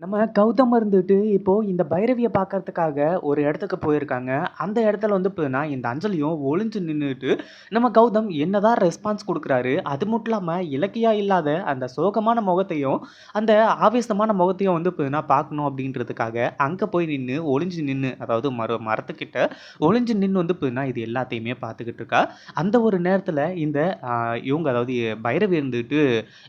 நம்ம கௌதம் இருந்துட்டு இப்போ இந்த பைரவியை பார்க்கறதுக்காக ஒரு இடத்துக்கு போயிருக்காங்க. அந்த இடத்துல வந்து பார்த்தீங்கன்னா, இந்த அஞ்சலியும் ஒளிஞ்சு நின்றுட்டு நம்ம கௌதம் என்னதான் ரெஸ்பான்ஸ் கொடுக்குறாரு அது மட்டும் இல்லாமல் இலக்கியா இல்லாத அந்த சோகமான முகத்தையும், அந்த ஆவேசமான முகத்தையும் வந்து பார்த்தீங்கன்னா பார்க்கணும் அப்படின்றதுக்காக, அங்கே போய் நின்று ஒளிஞ்சு நின்று அதாவது மர மரத்துக்கிட்ட ஒளிஞ்சு நின்று வந்து பார்த்தீங்கன்னா, இது எல்லாத்தையுமே பார்த்துக்கிட்டு இருக்கா. அந்த ஒரு நேரத்தில் இந்த இவங்க அதாவது பைரவி இருந்துட்டு,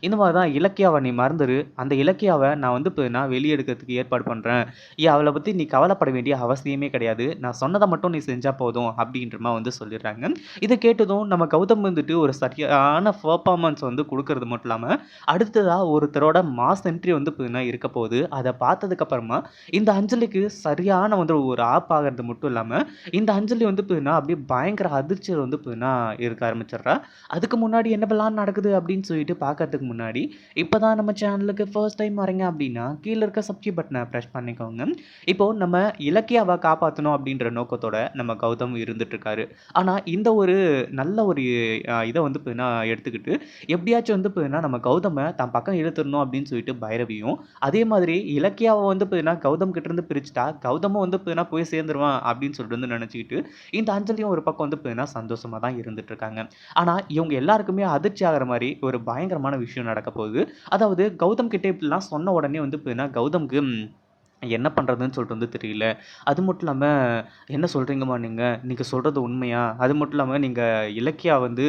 இந்த மாதிரி தான் இலக்கியாவை நீ மறந்துரு. அந்த இலக்கியாவை நான் வந்து பார்த்தீங்கன்னா வெளியே எடுக்கிறதுக்கு ஏற்பாடு பண்ணுறேன் ஏ அவளை பற்றி நீ கவலைப்பட வேண்டிய அவசியமே கிடையாது. நான் சொன்னதை மட்டும் நீ செஞ்சால் போதும்." அப்படின்ற மாதிரி வந்து சொல்லிடுறாங்க. இதை கேட்டதும் நம்ம கௌதம் வந்துட்டு ஒரு சரியான பர்ஃபார்மன்ஸ் வந்து கொடுக்கறது மட்டும் இல்லாமல் அடுத்ததாக ஒருத்தரோட மாஸ் என்ட்ரி வந்து பார்த்தீங்கன்னா இருக்க போகுது. அதை பார்த்ததுக்கப்புறமா இந்த அஞ்சலிக்கு சரியான வந்து ஒரு ஆப் ஆகிறது மட்டும் இல்லாமல் இந்த அஞ்சலி வந்து பார்த்தீங்கன்னா, அப்படியே பயங்கர அதிர்ச்சியில் வந்து பார்த்தீங்கன்னா இருக்க ஆரம்பிச்சிடுறா அதுக்கு முன்னாடி என்னவெல்லாம் நடக்குது அப்படின்னு சொல்லிட்டு பார்க்கறதுக்கு முன்னாடி, இப்போ தான் நம்ம சேனலுக்கு ஃபர்ஸ்ட் டைம் வரீங்க அப்படின்னா, கீழே இருக்க சப்ஸ்கிரைப் பட்டன ப்ரெஷ் பண்ணிக்கோங்க. இப்போ நம்ம இலக்கியாவை காப்பாற்றணும் அப்படின்ற நோக்கத்தோட நம்ம கௌதம் இருந்துட்டு இருக்காரு. ஆனால் இந்த ஒரு நல்ல ஒரு இதை வந்து பார்த்தீங்கன்னா எடுத்துக்கிட்டு, எப்படியாச்சும் வந்து பார்த்தீங்கன்னா நம்ம கௌதமை தன் பக்கம் இழுத்துறணும் அப்படின்னு சொல்லிட்டு பைரவியும், அதே மாதிரி இலக்கியாவை வந்து பார்த்தீங்கன்னா கௌதம் கிட்ட இருந்து பிரிச்சுட்டா, கௌதமும் வந்து பார்த்தீங்கன்னா போய் சேர்ந்துருவான் அப்படின்னு சொல்லிட்டு வந்து நினச்சிக்கிட்டு இந்த அஞ்சலியும் ஒரு பக்கம் வந்து பார்த்தீங்கன்னா சந்தோஷமாக தான் இருந்துட்டு இருக்காங்க. ஆனால் இவங்க எல்லாருக்குமே அதிர்ச்சி ஆகிற மாதிரி ஒரு பயங்கரமான விஷயம் நடக்க போகுது. அதாவது கௌதம் கிட்டே இப்படிலாம் சொன்ன உடனே வந்து பார்த்தீங்கன்னா, கௌதம்க்கு ம் என்ன பண்ணுறதுன்னு சொல்லிட்டு வந்து தெரியல. அது மட்டும் இல்லாமல் "என்ன சொல்கிறீங்கம்மா நீங்கள் நீங்கள் சொல்கிறது உண்மையா? அது மட்டும் இல்லாமல் நீங்கள் இலக்கியா வந்து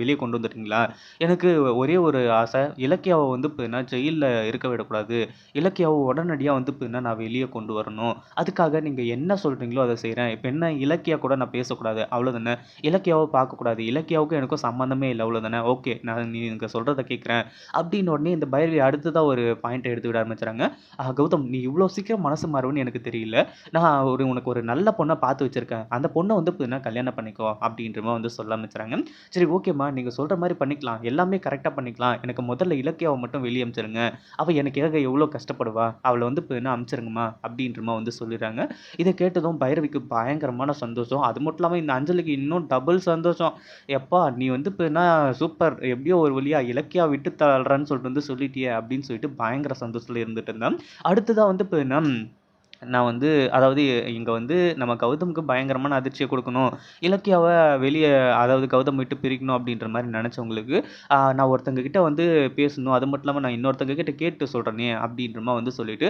வெளியே கொண்டு வந்துட்டீங்களா? எனக்கு ஒரே ஒரு ஆசை, இலக்கியாவை வந்து இப்போ என்ன ஜெயிலில் இருக்க விடக்கூடாது. இலக்கியாவை உடனடியாக வந்து பார்த்தீங்கன்னா நான் வெளியே கொண்டு வரணும். அதுக்காக நீங்கள் என்ன சொல்கிறீங்களோ அதை செய்கிறேன் இப்போ என்ன இலக்கியா கூட நான் பேசக்கூடாது. அவ்வளோதானே. இலக்கியாவை பார்க்கக்கூடாது. இலக்கியாவுக்கும் எனக்கும் சம்மந்தமே இல்லை அவ்வளோதானே. ஓகே. நான் நீங்க சொல்கிறத கேட்குறேன் அப்படின்னு உடனே இந்த பைரவி அடுத்ததாக ஒரு பாயிண்ட்டை எடுத்து விட ஆரம்பிச்சுறாங்க. கௌதம் நீ இவ்வளோ சீக்கிரம் மனசு மாறுவன்னு எனக்கு தெரியல. நான் ஒரு உனக்கு ஒரு நல்ல பொண்ணை பார்த்து வச்சுருக்கேன் அந்த பொண்ணை வந்து புதுனா கல்யாணம் பண்ணிக்கோ." அப்படின்ற மாதிரி வந்து சொல்ல ஆரம்பிச்சுறாங்க. "சரி ஓகேம்மா. நீங்கள் சொல்கிற மாதிரி பண்ணிக்கலாம். எல்லாமே கரெக்டாக பண்ணிக்கலாம். எனக்கு முதல்ல இலக்கியாவை மட்டும் வெளிய அவள் எனக்கு எனக்காக எவ்வளோ கஷ்டப்படுவா. அவளை வந்து புதுனா அமிச்சிருங்கம்மா அப்படின்ற மாதிரி வந்து சொல்லிடுறாங்க. இதை கேட்டதும் பைரவிக்கு பயங்கரமான சந்தோஷம். அது மட்டும் இல்லாமல் இந்த அஞ்சலிக்கு இன்னும் டபுள் சந்தோஷம். "எப்பா நீ வந்து புதுனா சூப்பர். எப்படியோ ஒரு வழியாக இலக்கியா விட்டு தள்றேன்னு சொல்லிட்டு வந்து சொல்லிட்டியே." அப்படின்னு சொல்லிட்டு பயங்கர சந்தோஷத்தில் இருந்துட்டு இருந்தேன். அடுத்ததாக வந்து பார்த்தீங்கன்னா, நான் வந்து அதாவது இங்கே வந்து நம்ம கௌதமுக்கு பயங்கரமான அதிர்ச்சியை கொடுக்கணும் இலக்கியாவை வெளியே அதாவது கௌதம் விட்டு பிரிக்கணும் அப்படின்ற மாதிரி நினச்சவங்களுக்கு நான் ஒருத்தங்க கிட்ட வந்து பேசணும். அது மட்டும் இல்லாமல் நான் இன்னொருத்தங்க கிட்ட கேட்டு சொல்கிறேனே அப்படின்ற மாதிரி வந்து சொல்லிட்டு,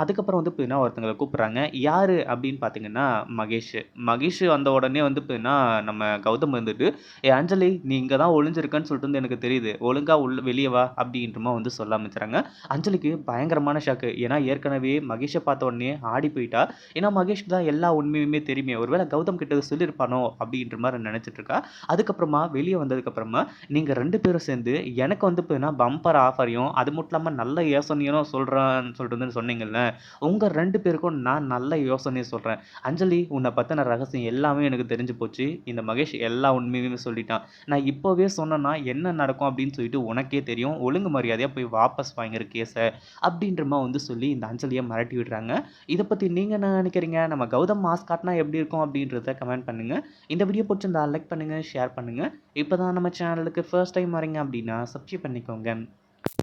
அதுக்கப்புறம் வந்து பார்த்தீங்கன்னா ஒருத்தங்களை கூப்பிட்றாங்க யார் அப்படின்னு பார்த்தீங்கன்னா, மகேஷ். மகேஷ் வந்த உடனே வந்து பார்த்தீங்கன்னா, நம்ம கௌதம் வந்துட்டு, ஏ அஞ்சலி நீ இங்கே தான் ஒளிஞ்சிருக்கன்னு சொல்லிட்டு வந்து எனக்கு தெரியுது. ஒழுங்காக உள்ள வெளியே வா." அப்படின்ற வந்து சொல்ல ஆரம்பிச்சுறாங்க. அஞ்சலிக்கு பயங்கரமான ஷாக்கு. ஏன்னா ஏற்கனவே மகேஷை பார்த்த உடனே ஆடி போயிட்டா. ஏன்னா மகேஷ் தான் எல்லா உண்மையுமே தெரியுமே. ஒருவேளை கௌதம் கிட்ட சொல்லியிருப்பானோ அப்படின்ற மாதிரி நினச்சிட்டு இருக்கா. அதுக்கப்புறமா வெளியே வந்ததுக்கப்புறமா, நீங்கள் ரெண்டு பேரும் சேர்ந்து எனக்கு வந்து பார்த்தீங்கன்னா பம்பர் ஆஃபரையும், அது மட்டும் இல்லாமல் நல்ல யோசனையும் சொல்கிறேன்னு சொல்லிட்டு வந்து சொன்னீங்கல்ல. உங்கள் ரெண்டு பேருக்கும் நான் நல்ல யோசனையை சொல்கிறேன் அஞ்சலி உன்னை பற்றின ரகசியம் எல்லாமே எனக்கு தெரிஞ்சு போச்சு. இந்த மகேஷ் எல்லா உண்மையுமே சொல்லிட்டான். நான் இப்போவே சொன்னேன்னா என்ன நடக்கும் அப்படின்னு சொல்லிட்டு உனக்கே தெரியும். ஒழுங்கு மரியாதையாக போய் வாபஸ் வாங்கிற கேஸை அப்படின்ற வந்து சொல்லி இந்த அஞ்சலியை மிரட்டி விடுறாங்க. இதை பற்றி நீங்கள் என்ன நினைக்கிறீங்க? நம்ம கௌதம் மாஸ்க் காட்டினா எப்படி இருக்கும் அப்படின்றத கமெண்ட் பண்ணுங்கள் இந்த வீடியோ பிடிச்சிருந்தா லைக் பண்ணுங்கள் ஷேர் பண்ணுங்கள் இப்போ தான் நம்ம சேனலுக்கு ஃபர்ஸ்ட் டைம் வரீங்க அப்படின்னா சப்ஸ்கிரைப் பண்ணிக்கோங்க.